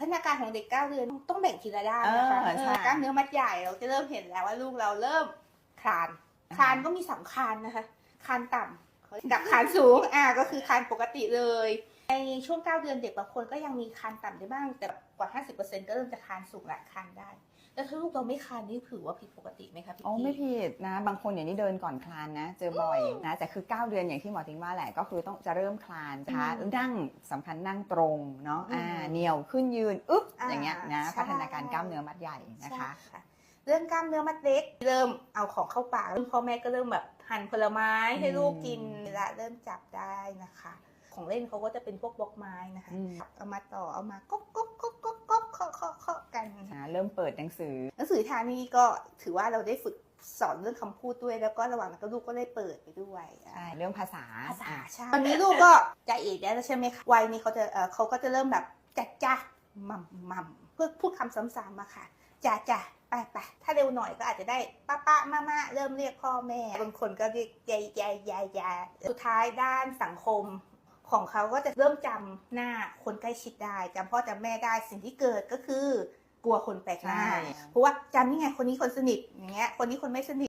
พัฒนาการของเด็กเก้าเดือนต้องแบ่งทีละด้านนะคะเออใช่เออกล้ามเนื้อมัดใหญ่เราจะเริ่มเห็นแล้วว่าลูกเราเริ่มคลานอ่าคลานก็มีสองคลานนะคะคลานต่ำกับคลานสูงอ่าก็คือคลานปกติเลย ในช่วงเก้าเดือนเด็กบางคนก็ยังมีคลานต่ำได้บ้าง แต่กว่า 50%ก็เริ่มจะคลานสูงละคลานได้แล้วถ้าลูกเราไม่คลานนี่ถือว่าผิดปกติไหมคะพี่อ๋อกี้ไม่ผิดนะ บางคนอย่างนี้เดินก่อนคลานนะ เจอบ่อยนะแต่คือ 9 เดือนอย่างที่หมอทิ้งว่าแหละก็คือต้องจะเริ่มคลานนะคะนั่งสำคัญนั่งตรงเนาะอ่าเหนียวขึ้นยืนอึ๊บอย่างเงี้ยนะพัฒนาการกล้ามเนื้อมัดใหญ่นะคะใช่เรื่องกล้ามเนื้อมัดเล็ก เริ่มเอาของเข้าปากเริ่มพ่อแม่ก็เริ่มแบบหั่นผลไม้ให้ลูกกิน เวลาเริ่มจับได้นะคะ ของเล่นเขาก็จะเป็นพวกบล็อกไม้นะคะอืมเอามาต่อเอามาก๊กก๊กก๊กก๊กก๊กเคาะเคาะเคาะกันนะเริ่มเปิดหนังสือ หนังสือทานี่ก็ถือว่าเราได้ฝึกสอนเรื่องคำพูดด้วยแล้วก็ระหว่างนั้นก็ลูกก็ได้เปิดไปด้วยใช่เรื่องภาษาภาษาอะใช่ตอนนี้ลูกก็ใจเอกได้แล้วใช่ไหมคะวัยนี้เขาจะเออเขาก็จะเริ่มแบบจัดจ้า มัมมัมเพื่อพูดคำซ้ำๆมาค่ะจ้าจ้าไปไปถ้าเร็วหน่อยก็อาจจะได้ป้าป้ามามาเริ่มเรียกพ่อแม่บางคนก็เรียกยายยายยายยายสุดท้ายด้านสังคมของเขาก็จะเริ่มจำหน้าคนใกล้ชิดได้จำพ่อจำแม่ได้สิ่งที่เกิดก็คือกลัวคนแปลกหน้าใช่เพราะว่าจำนี่ไงคนนี้คนสนิทอย่างเงี้ยคนนี้คนไม่สนิท